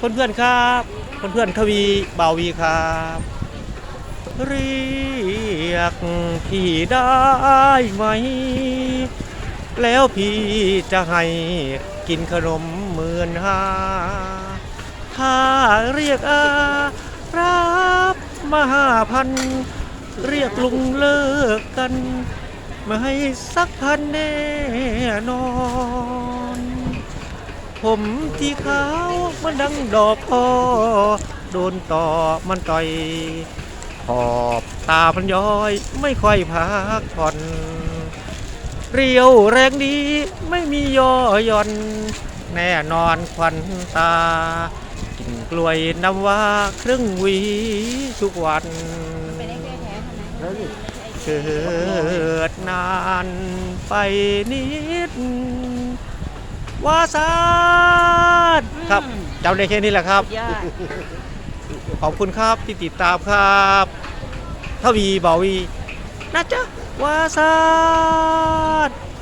เพื่อนๆครับ เพื่อนๆทวีบาวีครับ เรียกพี่ได้ไหม แล้วพี่จะให้กินขนมหมื่นห้าถ้าเรียกอารับมาห้าพันเรียกลุงเลิกกัน มาให้สักพันแน่นอน ผมที่ขาวมันดังดอกพอโดนต่อมันต่อยขอบตามันย้อยไม่ค่อยพักผ่อนเรียวแรงดีไม่มีย่อหย่อน แน่นอนควันตา กินกล้วยน้ำว่าครึ่งหวีทุกวันเกิดนานไปนิด วาสานครับจำได้แค่นี้แหละครับ ยอด ขอบคุณครับที่ติดตามครับทวีบาวีนะจ๊ะวาสาน